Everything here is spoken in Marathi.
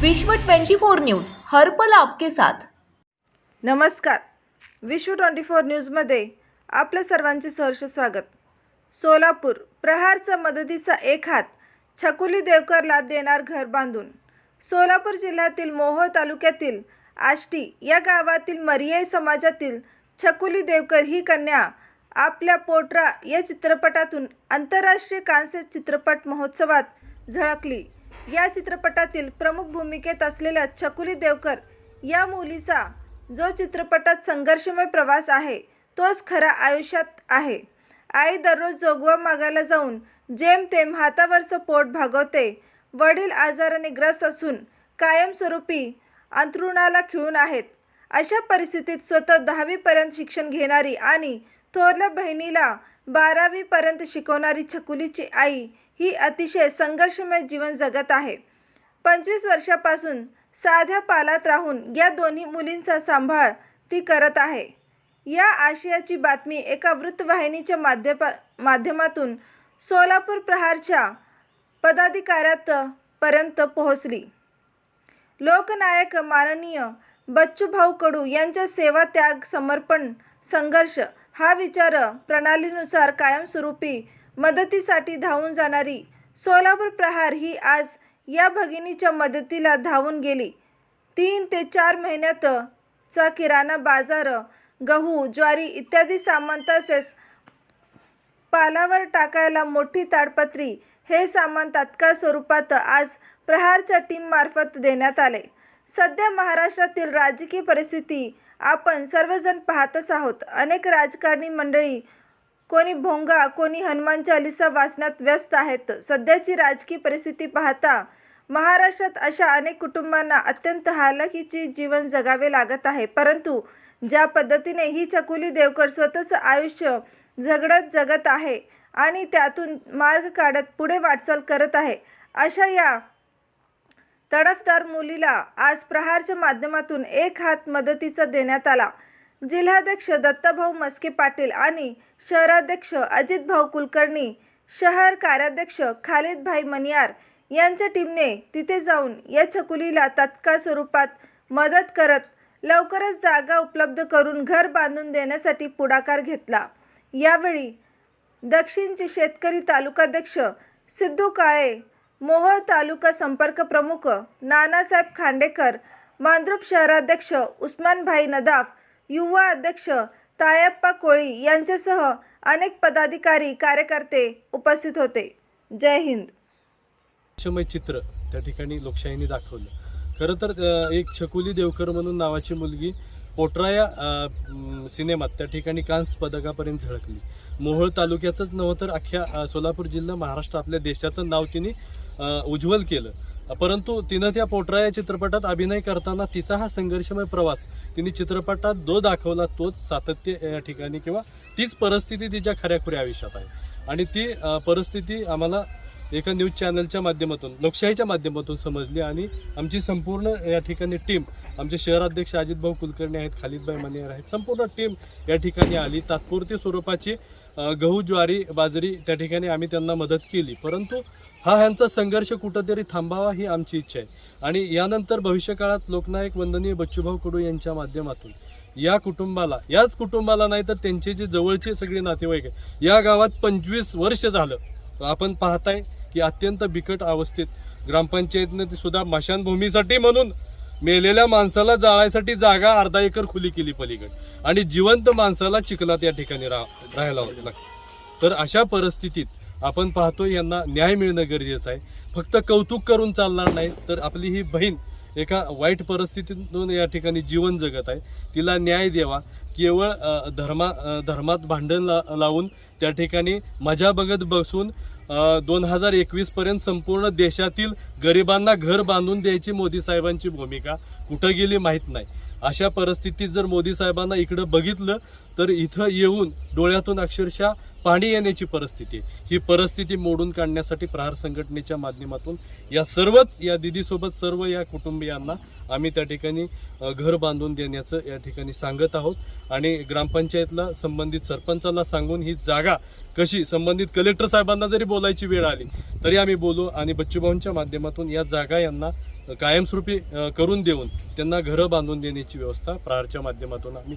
विश्व 24 न्यूज हर्पल आपके साथ. नमस्कार. विश्व ट्वेंटी फोर न्यूजमध्ये आपलं सर्वांचे सहर्ष स्वागत. सोलापूर प्रहारचा मदतीचा एक हात छकुली देवकरला देणार घर बांधून. सोलापूर जिल्ह्यातील मोहोळ तालुक्यातील आष्टी या गावातील मरियाई समाजातील छकुली देवकर ही कन्या आपल्या पोटरा या चित्रपटातून आंतरराष्ट्रीय कांस्य चित्रपट महोत्सवात झळकली. या चित्रपटातील प्रमुख भूमिकेत असलेल्या छकुली देवकर या मुलीचा जो चित्रपटात संघर्षमय प्रवास आहे तोच खरा आयुष्यात आहे. आई दररोज जोगवा मागायला जाऊन जेमतेम हातावरचं पोट भागवते वडील आजाराने ग्रस्त असून कायमस्वरूपी अंथरुणाला खिळून आहेत. अशा परिस्थितीत स्वतः दहावीपर्यंत शिक्षण घेणारी आणि थोरल्या बहिणीला बारावीपर्यंत शिकवणारी छकुलीची आई ही अतिशय संघर्षमय जीवन जगत आहे. पंचवीस वर्षापासून साध्या पालात राहून या दोन्ही मुलींचा सांभाळ ती करत आहे. या आशयाची बातमी एका वृत्तवाहिनीच्या माध्यमा माध्यमातून सोलापूर प्रहारच्या पदाधिकाऱ्यापर्यंत पोहोचली. लोकनायक माननीय बच्चूभाऊ कडू यांच्या सेवा त्याग समर्पण संघर्ष हा विचार प्रणालीनुसार कायमस्वरूपी मदतीसाठी धावून जाणारी सोलापूर प्रहार ही आज या भगिनीच्या मदतीला धावून गेली. तीन ते चार महिन्यात चा किराणा बाजार गहू ज्वारी इत्यादी सामान तसेच पालावर टाकायला मोठी ताडपत्री हे सामान तात्काळ स्वरूपात आज प्रहारच्या टीममार्फत देण्यात आले. सध्या महाराष्ट्रातील राजकीय परिस्थिती आपण सर्वजण पाहतच आहोत. अनेक राजकारणी मंडळी कोणी भोंगा कोणी हनुमान चालिसा वाचण्यात व्यस्त आहेत. सध्याची राजकीय परिस्थिती पाहता महाराष्ट्रात अशा अनेक कुटुंबांना अत्यंत हालाकीचे जीवन जगावे लागत आहे. परंतु ज्या पद्धतीने ही चकुली देवकर स्वतःचं आयुष्य झगडत जगत आहे आणि त्यातून मार्ग काढत पुढे वाटचाल करत आहे अशा या तडफदार मुलीला आज प्रहारच्या माध्यमातून एक हात मदतीचा देण्यात आला. जिल्हाध्यक्ष दत्ताभाऊ मस्के पाटील आणि शहराध्यक्ष अजितभाऊ कुलकर्णी शहर कार्याध्यक्ष खालिदभाई मनियार यांच्या टीमने तिथे जाऊन या छकुलीला तत्काळ स्वरूपात मदत करत लवकरच जागा उपलब्ध करून घर बांधून देण्यासाठी पुढाकार घेतला. यावेळी दक्षिणचे शेतकरी तालुकाध्यक्ष सिद्धू काळे मोहोळ तालुका संपर्क प्रमुख नानासाहेब खांडेकर मांद्रुप शहराध्यक्ष उस्मानभाई नदाफ युवा अध्यक्ष तायप्पा कोळी यांच्यासह अनेक पदाधिकारी कार्यकर्ते उपस्थित होते. जय हिंद. क्षमय चित्र त्या ठिकाणी लोकशाहीने दाखवलं. खरं तर एक छकुली देवकर म्हणून नावाची मुलगी पोटराया सिनेमात त्या ठिकाणी कांस पदकापर्यंत झळकली. मोहोळ तालुक्याचंच नव्हं तर अख्ख्या सोलापूर जिल्हा महाराष्ट्र आपल्या देशाचं नाव तिने उज्ज्वल केलं. परंतु तिनं त्या पोटरा या चित्रपटात अभिनय करताना तिचा हा संघर्षमय प्रवास तिने चित्रपटात जो दाखवला तोच सातत्य या ठिकाणी किंवा तीच परिस्थिती तिच्या खऱ्याखुऱ्या आयुष्यात आहे. आणि ती परिस्थिती आम्हाला एका न्यूज चॅनलच्या माध्यमातून लोकशाहीच्या माध्यमातून समजली आणि आमची संपूर्ण या ठिकाणी टीम आमचे शहराध्यक्ष अजितभाऊ कुलकर्णी आहेत खालिदभाई मनियार आहेत संपूर्ण टीम या ठिकाणी आली. तात्पुरती स्वरूपाची गहू ज्वारी बाजरी त्या ठिकाणी आम्ही त्यांना मदत केली. परंतु हा ह्यांचा संघर्ष कुठंतरी थांबावा ही आमची इच्छा आहे. आणि यानंतर भविष्यकाळात लोकनायक वंदनीय बच्चूभाऊ कडू यांच्या माध्यमातून या कुटुंबाला याच कुटुंबाला नाही तर त्यांचे जे जवळचे सगळे नातेवाईक आहे या गावात पंचवीस वर्ष झालं. आपण पाहताय की अत्यंत बिकट अवस्थेत ग्रामपंचायतनं ती सुद्धा मशानभूमीसाठी म्हणून मेलेल्या माणसाला जाळायसाठी जागा अर्धा एकर खुली केली पलीकडे. आणि जिवंत माणसाला चिखलात या ठिकाणी राहायला लागतं तर अशा परिस्थितीत आपण पाहतो यांना न्याय मिळणं गरजेचं आहे. फक्त कौतुक करून चालणार नाही तर आपली ही बहीण एका वाईट परिस्थितीतून या ठिकाणी जीवन जगत आहे. तिला न्याय द्यावा. केवळ धर्मा धर्मात भांडण ला लावून त्या ठिकाणी मजा बघत बसून दोन हजार एकवीसपर्यंत संपूर्ण देशातील गरिबांना घर बांधून द्यायची मोदी साहेबांची भूमिका कुठं गेली माहीत नाही. अशा परिस्थितीत जर मोदी साहेबांना इकडं बघितलं तर इथं येऊन डोळ्यातून अक्षरशः पाणी येण्याची परिस्थिती ही परिस्थिती मोडून काढण्यासाठी प्रहार संघटनेच्या माध्यमातून या सर्वच या दिदीसोबत सर्व या कुटुंबियांना आम्ही त्या ठिकाणी घर बांधून देण्याचं या ठिकाणी सांगत आहोत. आणि ग्रामपंचायतला संबंधित सरपंचाला सांगून ही जागा कशी संबंधित कलेक्टर साहेबांना जरी बोलायची वेळ आली तरी आम्ही बोलू आणि बच्चूभाऊंच्या माध्यमातून या जागा यांना कायमस्वरूपी करून देऊन त्यांना घरं बांधून देण्याची व्यवस्था प्रहारच्या माध्यमातून आम्ही